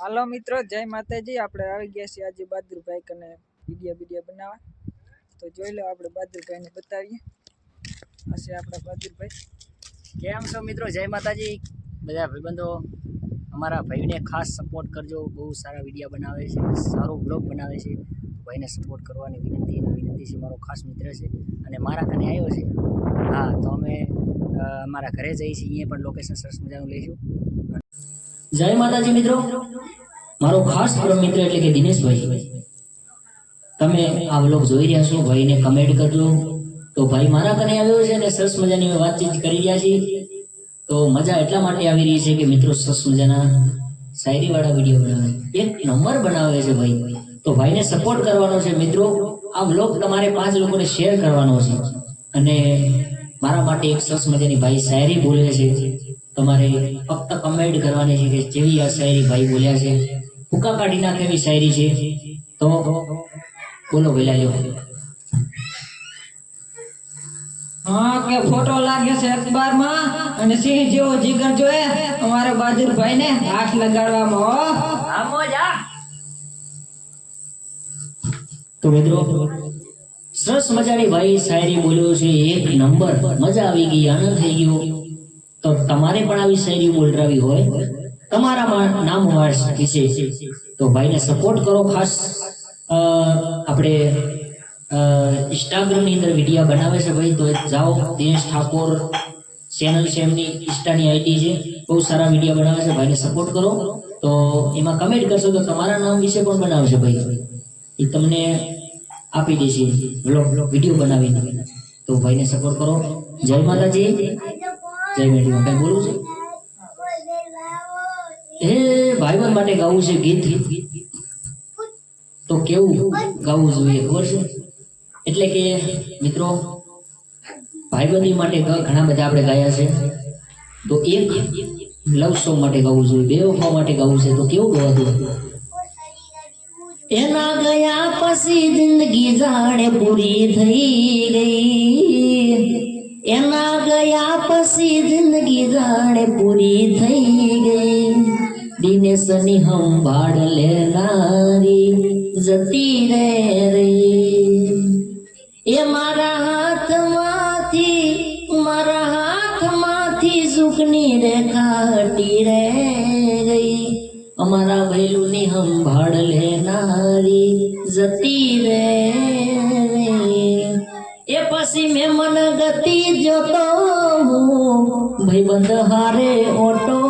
હાલો મિત્રો, જય માતાજી. આપણે આવી ગયા છીએ આજે બહાદુરભાઈ કને વીડિયો વીડિયો બનાવવા. તો જોઈ લો, આપણે બહાદુરભાઈને બતાવીએ. હશે આપણા બહાદુરભાઈ. કેમ છો મિત્રો? જય માતાજી. બધા ભાઈબંધો, અમારા ભાઈને ખાસ સપોર્ટ કરજો. બહુ સારા વીડિયો બનાવે છે, સારો બ્લોગ બનાવે છે. ભાઈને સપોર્ટ કરવાની વિનંતી વિનંતી છે, મારો ખાસ મિત્ર છે. અને મારા કને આવ્યો છે. હા, તો અમે અમારા ઘરે જઈએ છીએ, અહીંયા પણ લોકેશન સરસ મજાનું લઈશું. જય માતાજી મિત્રો. મારો ખાસ મિત્ર એટલે કે દિનેશભાઈ. તમે આ વ્લોગ જોઈ રહ્યા છો, ભાઈને કમેન્ટ કરજો તો ભાઈ મારા કને આવ્યો છે અને સરસ મજાની અમે વાતચીત કરી રહ્યા છીએ. તો મજા એટલા માટે આવી રહી છે કે મિત્રો સરસ મજાના શાયરી વાળા વીડિયો બનાવે. એક નંબર બનાવે છે ભાઈ. તો ભાઈને સપોર્ટ કરવાનો છે મિત્રો. આ વ્લોગ તમારે પાંચ લોકોને શેર કરવાનો છે. અને મારા માટે એક સરસ મજાની ભાઈ શાયરી બોલે છે. તમારે ફક્ત કમેન્ટ કરવાની છે કે જેવી આ શાયરી ભાઈ બોલ્યા છે. ભૂકા કાઢી નાખે એવી શાયરી છે. તો બોલો વેલા લ્યો હા કે ફોટો લાગે છે અખબારમાં અને સિંહ જેવો જીગર જોએ અમારા બહાદુરભાઈને હાથ લગાડવામાં હો. તો મિત્રો સરસ મજાની ભાઈ શાયરી બોલ્યો છે એક નંબર. મજા આવી ગઈ આનંદ થઈ ગયો. તો તમારે પણ આવી શાયરી બોલરાવી હોય. તમારા મા- નામ વિશે. તો ભાઈને સપોર્ટ કરો ખાસ. આપણે ઇન્સ્ટાગ્રામની અંદર વીડિયો બનાવે છે ભાઈ. તો જાઓ, દિનેશ ઠાકોર ચેનલ છે એમની. ઇન્સ્ટાની આઈડી છે. બહુ સારા વીડિયો બનાવે છે. ભાઈને સપોર્ટ કરો. તો એમાં કમેન્ટ કરશો તો તમારા નામ વિશે પણ બનાવશે ભાઈ. એ તમને આપી દેશે. વ્લોગ વીડિયો બનાવીને. તો ભાઈને સપોર્ટ કરો. જય માતાજી. જય મેડી બોલવું છે? એ ભાઈબંધ માટે ગાવું છે ગીત તો કેવું ગાવું જોઈએ, ખબર છે? એટલે કે, મિત્રો, ભાઈબંધી માટે ઘણા બધા આપણે ગાયા છે. તો એક લવ સોંગ માટે ગાવું જોઈએ, બે વફા માટે ગાવું છે. તો કેવું ગવાતું એના ગયા પછી જિંદગી જાણે પૂરી થઈ ગઈ. એના ગયા પછી જિંદગી જાણે પૂરી થઈ દિનેશની સંભાળ લેનારી જતી રે રે એ મારા હાથમાંથી મારા હાથમાંથી સુખની રેખા હટી રે ગઈ અમારા વહેલુની સંભાળ લેનારી જતી રે એ પછી મેં મન ગતિ જોતો હું ભાઈબંધ હારે ઓટો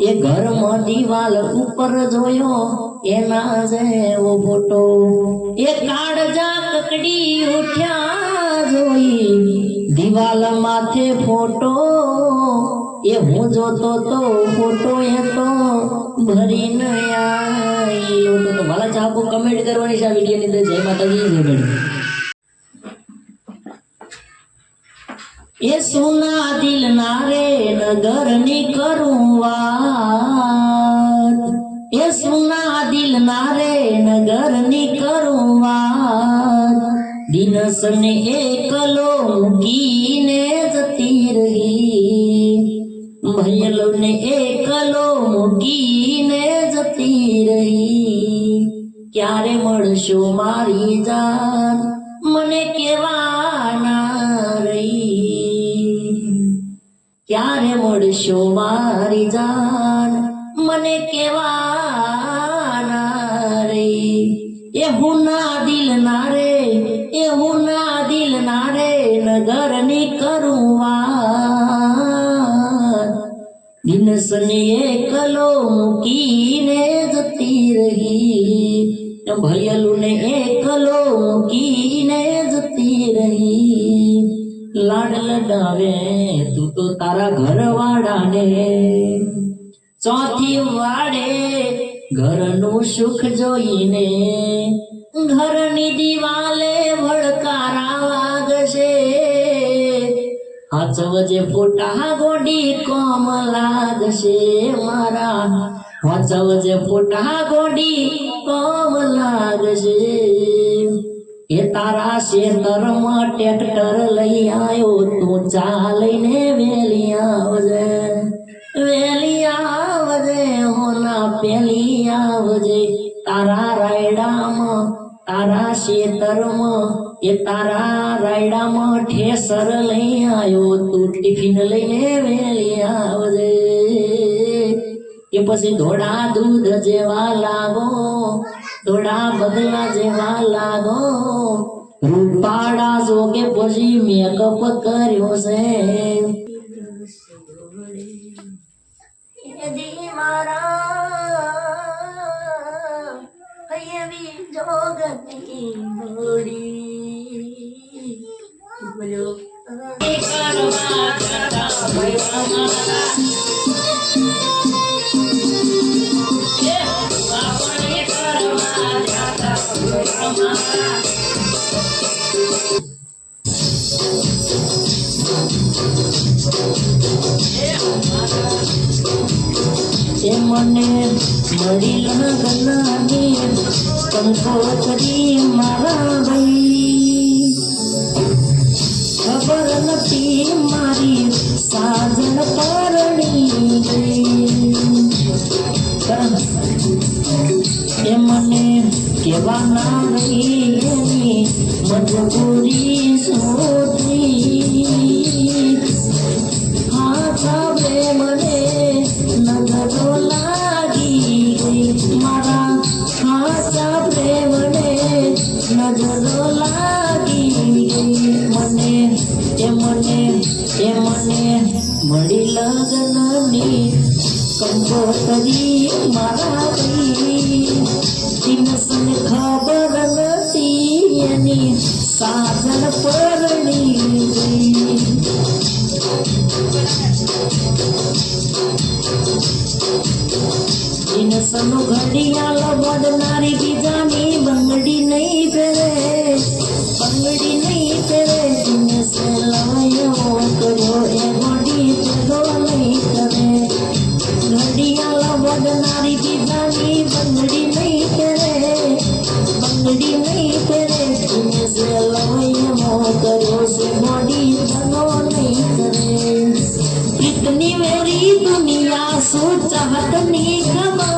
એ ઘરમાં દિવાલ ઉપર જોયો, એના જેવો ફોટો. એ કાળજા કકડી ઉઠ્યા જોઈ દિવાલ માથે ફોટો. એ હું જોતો તો ફોટો એ તો ભરી ન આવ્યો તો વાલા ચાહકો કમેન્ટ કરવાની છે આ વિડીયોની અંદર. જય માતાજી, જય એ સોના દિલ ના રે નગરની કરું વાત એ સોના દિલ ના રે નગરની કરું વાત દિનસ ને એકલો મૂકીને જતી રહી. ભયલો ને એકલો મૂકીને જતી રહી. ક્યારે મળશો મારી જાન મને કેવાના ક્યારે મારી જાન. મને કેવાના રે, એ હું ના દિલ ના રે, એ હું ના દિલ ના રે નગરની કરું દિનસને એકલો મૂકીને જતી રહી. ભયલુને લાડ તું તો તારા ઘરવાળાને ચોથી વાડે ઘરનું સુખ જોઈને ઘરની દિવાલે ભડકારા વાગશે. હાચવજે ફોટા ગોડી કોમ લાગશે મારા. હાચવજે ફોટા ગોડી કોમ લાગશે. એ તારા શેતરમાં ટ્રેક્ટર લઈ આવ્યો, તું ચાલીને વેલી આવજે. વેલી આવજે, હોના પેલી આવજે. તારા રાયડામાં, તારા શેતરમાં એ તારા રાયડામાં ઠેસર લઈ આવ્યો, તું ટિફિન લઈને વેલી આવજે. એ પછી ધોળા દૂધ જેવા લાગો ધોળા બદલા જેવા લાગો. રૂપાડા જોગે પછી મેકઅપ કર્યો છે. મારા મોડી બોલો તે મને મળી લગનાની કરી મારા ભાઈ. ખબર નથી મારી સાજન પરણી ગઈ. એ મને કેવા ના મજબૂરી એ મળી લગ્નની કંકોતરી મારા દિનસન ખબર નથી એની સાજન પરણી દિનસનો ઘડિયાળ બદનારી બીજાની બંગડી નહીં પહેરે. चाहतने गमा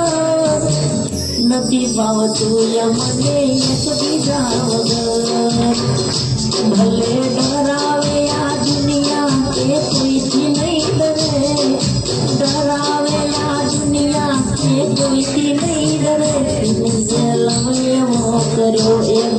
नती पाव तुया दुनिया के कोई नहीं डरे। डरावे या दुनिया के कोई नहीं डरे। से लवे करो, एक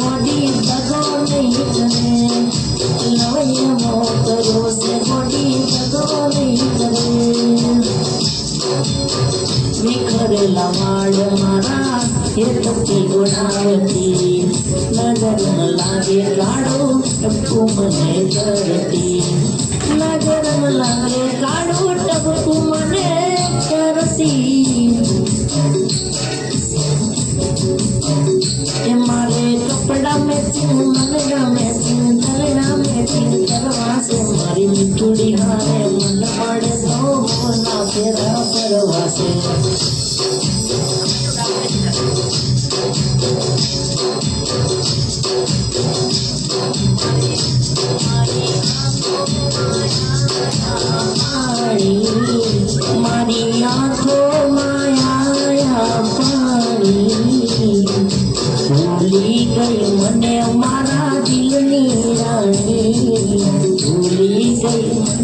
કરતી. મારે કપડા મેચિંગ મારી મીઠુડી હારે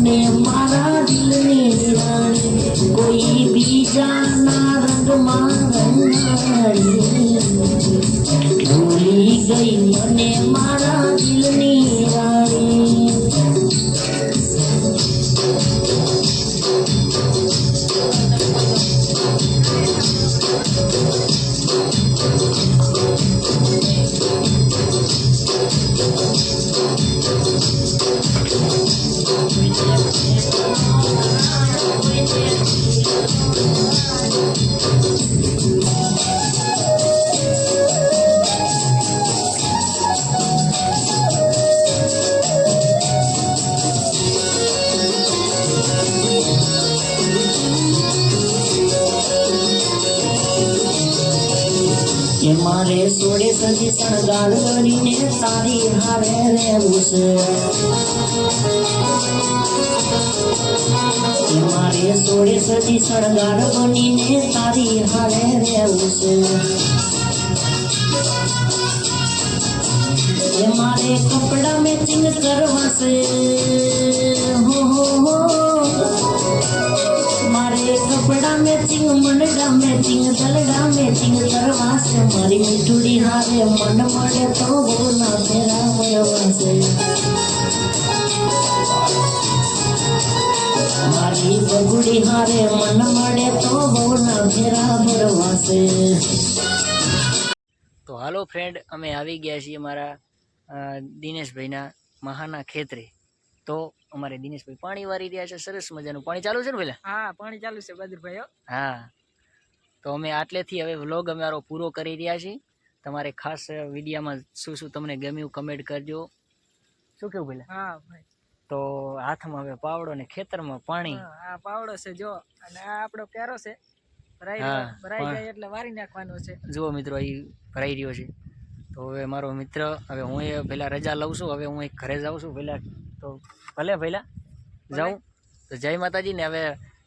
ગઈ સજી શણગાર કરીને તારી હારે રહેવું છે મારે સોળે સજી શણગાર બનીને તારી હારે રહેવું છે મારે કપડા મેચિંગ કરવા છે હો હો હો મારે કપડા મેચિંગ મનડા મેચિંગ, દલડા મારી મીઠુડી હારે મન મળે તો બહુ ફેરા વળવા મારી બગુડી હારે મન મળે તો બહુ ફેરા ભરવાશે તો હાલો ફ્રેન્ડ અમે આવી ગયા છીએ અમારા દિનેશભાઈના મહાના ખેતરે. તો અમારે દિનેશભાઈ પાણી વારી રહ્યા છે સરસ મજાનું. પાણી ચાલુ છે ને પેલા હા પાણી ચાલુ છે બહાદુરભાઈ હો. તો અમે આટલેથી હવે વ્લોગ અમારો પૂરો કરી રહ્યા છીએ. તમારે ખાસ વિડીયામાં શું શું તમને ગમ્યું કમેન્ટ કરજો. શું કેવું પેલા હા ભાઈ. તો હાથમાં હવે પાવડો ને ખેતરમાં પાણી. હા, આ પાવડો છે જો. અને આ આપણો કેરો છે. ભરાઈ ભરાઈ જાય એટલે વારી નાખવાનો છે. જુઓ મિત્રો અહીં ભરાઈ રહ્યો છે. તો હવે મારો મિત્ર હવે હું એ પહેલાં રજા લઉં છું. હવે હું એક ઘરે જાઉં છું પહેલાં. તો ભલે પહેલાં જાઉં. તો જય માતાજી ને હવે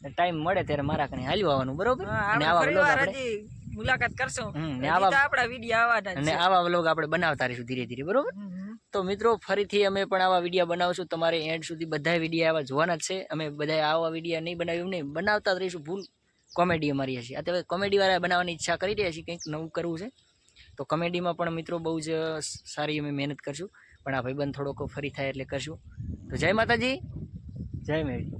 ટાઈમ મળે ત્યારે મારા કને હાલ્યું આવવાનું બરોબર? અને આવા વ્લોગ આપણે મુલાકાત કરશું. ને આવા- આપણા વીડિયો આવવાના અને આવા વ્લોગ આપણે બનાવતા રહીશું ધીરે ધીરે બરોબર. તો મિત્રો ફરીથી અમે પણ આવા વીડિયો બનાવશું. તમારે એન્ડ સુધી બધા વીડિયો આવા જોવાના જ છે. અમે બધા આવા વીડિયો નહીં બનાવ્યું નહીં. બનાવતા જ રહીશું ભૂલ. કોમેડી અમારી હશે. અત્યારે કોમેડી વાળા બનાવવાની ઈચ્છા કરી રહ્યા છીએ કંઈક નવું કરવું છે. તો કોમેડીમાં પણ મિત્રો બહુ જ સારી અમે મહેનત કરશું. પણ આ ભાઈબંધ થોડોક ફરી થાય એટલે કરશું. તો જય માતાજી. જય મેળી